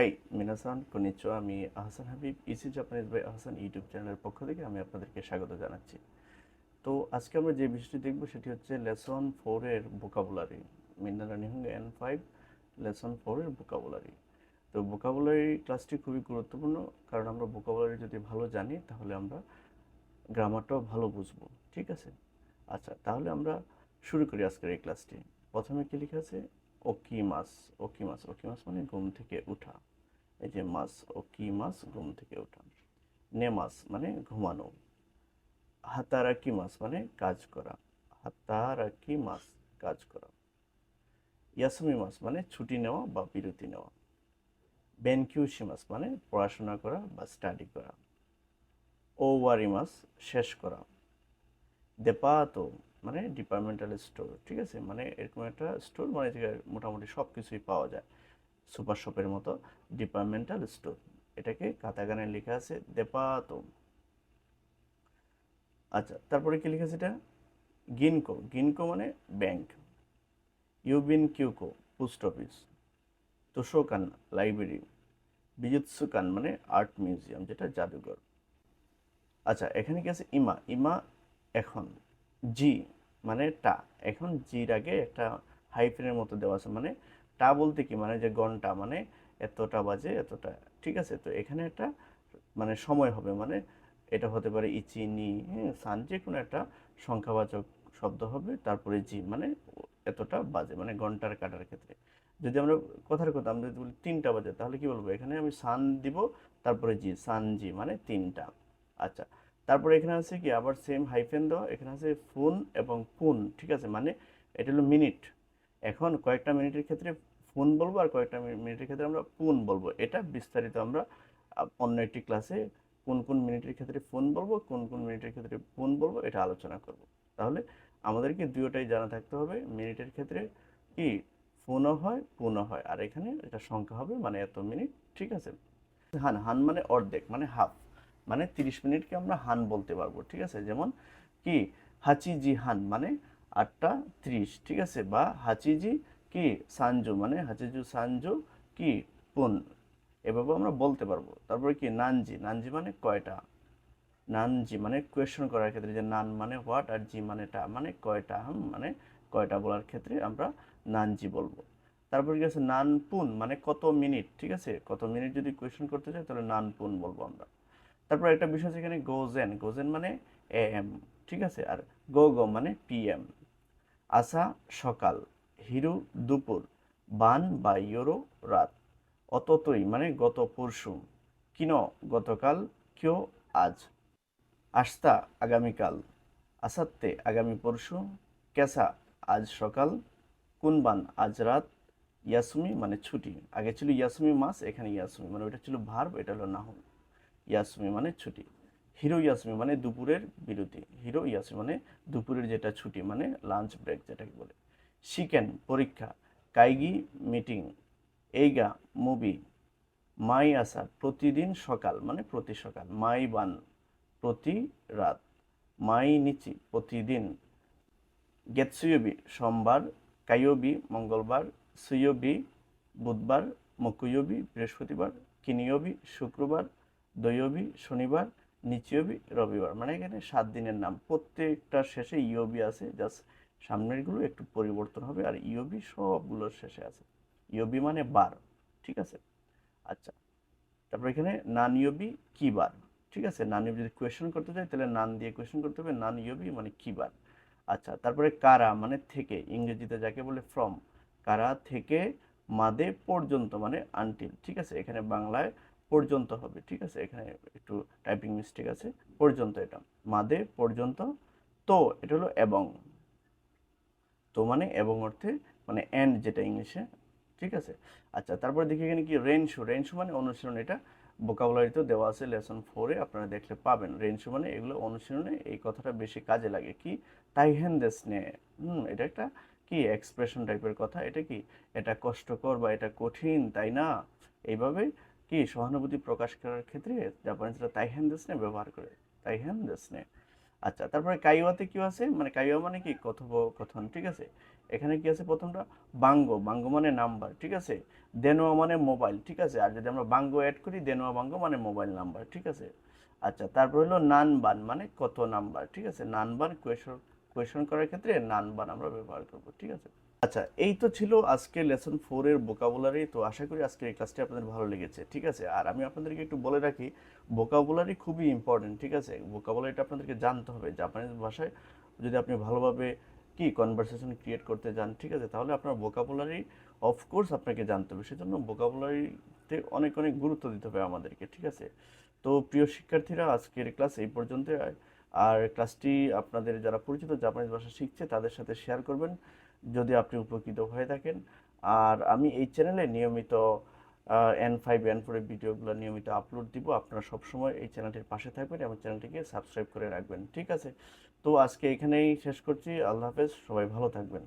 High, মিনাসান কনিচো আমি Ahsan Habib, easy Japanese by Ahsan YouTube চ্যানেলের পক্ষ থেকে আমি আপনাদেরকে স্বাগত জানাচ্ছি। তো আজকে আমরা যে বিষয়টি দেখব সেটি হচ্ছে লেসন ফোরের ভোকাবুলারি, মিনারা নিহঙ্গ এন ফাইভ, লেসন ফোরের ভোকাবুলারি। তো ভোকাবুলারি ক্লাসটি খুবই গুরুত্বপূর্ণ, কারণ আমরা বোকাবুলারি যদি ভালো জানি, তাহলে আমরা গ্রামারটাও ভালো বুঝব, ঠিক আছে? আচ্ছা তাহলে আমরা শুরু করি আজকের এই ক্লাসটি। প্রথমে কী লেখা আছে? ওকি মাস ওকি মাস ওকি মাস মানে ঘুম থেকে উঠা। এই যে মাস ওকি মাস ঘুম থেকে উঠা। নেমাস মানে ঘুমানো। হাতারাকি মাস মানে কাজ করা। হাতারাকি মাস কাজ করা। ইয়াসমি মাস মানে ছুটি নেওয়া বা বিরতি নেওয়া। বেনকিউশি মাস মানে পড়াশোনা করা বা স্টাডি করা। ওয়ারি মাস শেষ করা। দেপাতো মানে ডিপার্টমেন্টাল স্টোর ঠিক আছে? মানে এরকম একটা স্টোর মানে মোটামুটি সব কিছুই পাওয়া যায়। সুপার শপের মতো ডিপার্টমেন্টাল স্টোর এটাকে কাতাগানে লেখা আছে দেপাতো আচ্ছা তারপরে কি লেখা এটা? গিনকো গিনকো মানে ব্যাংক ইউবিন কিউকো পোস্ট অফিস তোষোকান লাইব্রেরি বিজুৎসুকান মানে আর্ট মিউজিয়াম যেটা জাদুঘর। আচ্ছা এখানে কি আছে? ইমা ইমা এখন। জি মানে টা। এখন জির আগে একটা হাইফেনের মতো দেওয়া আছে। মানে টা বলতে কি? মানে যে ঘণ্টা মানে এতটা বাজে, এতটা। ঠিক আছে? তো এখানে একটা মানে সময় হবে। মানে এটা হতে পারে ইচি, নি হ্যাঁ সান যে কোনো একটা সংখ্যাবাচক শব্দ হবে। তারপরে জি মানে এতটা বাজে মানে ঘণ্টার কাটার ক্ষেত্রে। যদি আমরা কথার কথা, আমরা যদি বলি তিনটা বাজে, তাহলে কি বলব? এখানে আমি সান দিব, তারপরে জি সান জি মানে তিনটা। আচ্ছা। তারপরে এখানে আছে কি? আবার সেম হাইফেন দেওয়া। এখানে আছে ফোন এবং পুন ঠিক আছে? মানে এটা হলো মিনিট এখন কয়েকটা মিনিটের ক্ষেত্রে ফোন বলব আর কয়েকটা মিনিটের ক্ষেত্রে আমরা পুন বলব। এটা বিস্তারিত আমরা অন্য একটি ক্লাসে কোন কোন মিনিটের ক্ষেত্রে ফোন বলব, কোন কোন মিনিটের ক্ষেত্রে পুন বলব, এটা আলোচনা করব। তাহলে আমাদেরকে দুটোটাই জানা থাকতে হবে। মিনিটের ক্ষেত্রে কি? ফোনও হয় পুনও হয়। আর এখানে এটা সংখ্যা হবে মানে এত মিনিট ঠিক আছে? হান হান মানে অর্ধেক মানে হাফ মানে তিরিশ মিনিটকে আমরা হান বলতে পারব ঠিক আছে? যেমন কি? হাচিজি হান মানে আটটা ত্রিশ ঠিক আছে? বা হাচিজি কি? সানজু মানে হাচিজু সানজু কি? পুন। এভাবে আমরা বলতে পারব। তারপরে কি? নানজি। নানজি মানে কয়টা? নানজি মানে কোয়েশন করার ক্ষেত্রে যে নান মানে হোয়াট আর জি মানে টা মানে কয়টা? হুম, মানে কয়টা বলার ক্ষেত্রে আমরা নানজি বলব। তারপরে কি আছে? নানপুন মানে কত মিনিট ঠিক আছে? কত মিনিট যদি কোয়েশন করতে চাই তাহলে নানপুন বলব আমরা। তারপর একটা বিষয় আছে এখানে গোজেন গোজেন মানে এ এম ঠিক আছে? আর গো গো মানে পি এম আসা সকাল, হিরু, দুপুর, বান বা ইয়োরো, রাত। অততই মানে গত পরশু কিন, গতকাল কিও আজ। আস্তা, আগামীকাল। আসাত্তে, আগামী পরশু কেসা আজ সকাল। কুনবান, আজ রাত। ইয়াসুমি মানে ছুটি। আগে ছিল ইয়াসুমি মাস, এখানে ইয়াসুমি। মানে ওটা ছিল ভার্ব, এটা হলো নাহুন ইয়াসুমি মানে ছুটি। হিরো ইয়াসুমি মানে দুপুরের বিরতি। হিরো ইয়াসুমি মানে দুপুরের যেটা ছুটি মানে লাঞ্চ ব্রেক যেটাকে বলে। শিকেন, পরীক্ষা। কাইগি মিটিং এইগা মুভি মাই আসা প্রতিদিন সকাল মানে প্রতি সকাল। মাই বান, প্রতি রাত। মাই নিচি, প্রতিদিন। গেতসুয়বি সোমবার। কাইয়বি, মঙ্গলবার। সুয়বি, বুধবার। মকুয়বি, বৃহস্পতিবার। কিনিয়বি, শুক্রবার। দৈয়বি, শনিবার, নিচিয়বি, রবিবার। মানে এখানে সাত দিনের নাম। প্রত্যেকটার শেষে ইয়বি আছে, জাস্ট সামনেরগুলো একটু পরিবর্তন হবে আর ইয়বি সবগুলোর শেষে আছে। ইয়বি মানে বার, ঠিক আছে? আচ্ছা তারপর এখানে নান ইয়বি কি বার? ঠিক আছে, নান ইয়বি যদি কোয়েশন করতে চাই তাহলে নান দিয়ে কোয়েশন করতে হবে, নান ইয়বি মানে কি বার? আচ্ছা তারপরে কারা মানে থেকে, ইংরেজিতে যাকে বলে ফ্রম কারা থেকে, মাদে পর্যন্ত মানে আনটিল ঠিক আছে? এখানে বাংলায় পর্যন্ত হবে, ঠিক আছে? এখানে একটু টাইপিং মিস্টেক আছে, পর্যন্ত এটা। মাদে পর্যন্ত, তো এটা হলো এবং। তো মানে এবং অর্থে মানে এন্ড যেটা ইংলিশে, ঠিক আছে? আচ্ছা তারপরে দেখি এখানে কি? রেনশু রেনশু মানে অনুশীলন, এটা ভোকাবুলারিতেও দেওয়া আছে লেসন ফোরে আপনারা দেখলে পাবেন। রেনশু মানে এগুলো অনুশীলনে এই কথাটা বেশি কাজে লাগে। কি? তাইহেন দেশনে হুম, এটা একটা কি? এক্সপ্রেশন টাইপের কথা। এটা কি? এটা কষ্টকর বা এটা কঠিন, তাই না? এইভাবে কি সহানুভূতি প্রকাশ করার ক্ষেত্রে জাপানিজরা তাইহেন দেশনে ব্যবহার করে তাইহেন দেশনে আচ্ছা তারপরে কাইওয়াতে কি আছে? মানে কাইওয়া মানে কি? কথোপকথন, ঠিক আছে? এখানে কি আছে প্রথমটা? বাঙ্গো বাঙ্গো মানে নাম্বার, ঠিক আছে? দেনোয়া মানে মোবাইল, ঠিক আছে? আর যদি আমরা বাঙ্গো অ্যাড করি, দেনোয়া বাঙ্গো মানে মোবাইল নাম্বার, ঠিক আছে? আচ্ছা তারপর হলো নান বান মানে কত নাম্বার, ঠিক আছে? নান বান কোয়েশন কোয়েশন করার ক্ষেত্রে নান বান আমরা ব্যবহার করব, ঠিক আছে? আচ্ছা এই তো ছিল আজকে লেসন ফোরের বোকাবুলারি তো আশা করি আজকের এই ক্লাসটি আপনাদের ভালো লেগেছে, ঠিক আছে? আর আমি আপনাদেরকে একটু বলে রাখি বোকাবুলারি খুবই ইম্পর্টেন্ট ঠিক আছে? বোকাবুলারিটা আপনাদেরকে জানতে হবে জাপানিজ ভাষায় যদি আপনি ভালোভাবে কি কনভারসেশন ক্রিয়েট করতে যান, ঠিক আছে? তাহলে আপনার বোকাবুলারি অফকোর্স আপনাকে জানতে হবে, সেজন্য বোকাবুলারিতে অনেক অনেক গুরুত্ব দিতে হবে আমাদেরকে, ঠিক আছে? তো প্রিয় শিক্ষার্থীরা, আজকের ক্লাস এই পর্যন্ত আর ক্লাসটি আপনাদের যারা পরিচিত জাপানিজ ভাষা শিখছে, তাদের সাথে শেয়ার করবেন। যদি আপনি উপকৃত হয়ে থাকেন। আর আমি এই চ্যানেলে নিয়মিত এন ফাইভ এন ফোরের ভিডিওগুলো নিয়মিত আপলোড দিব। আপনারা সবসময় এই চ্যানেলটির পাশে থাকবেন এবং চ্যানেলটিকে সাবস্ক্রাইব করে রাখবেন। ঠিক আছে? তো আজকে এখানেই শেষ করছি। আল্লাহ হাফেজ। সবাই ভালো থাকবেন।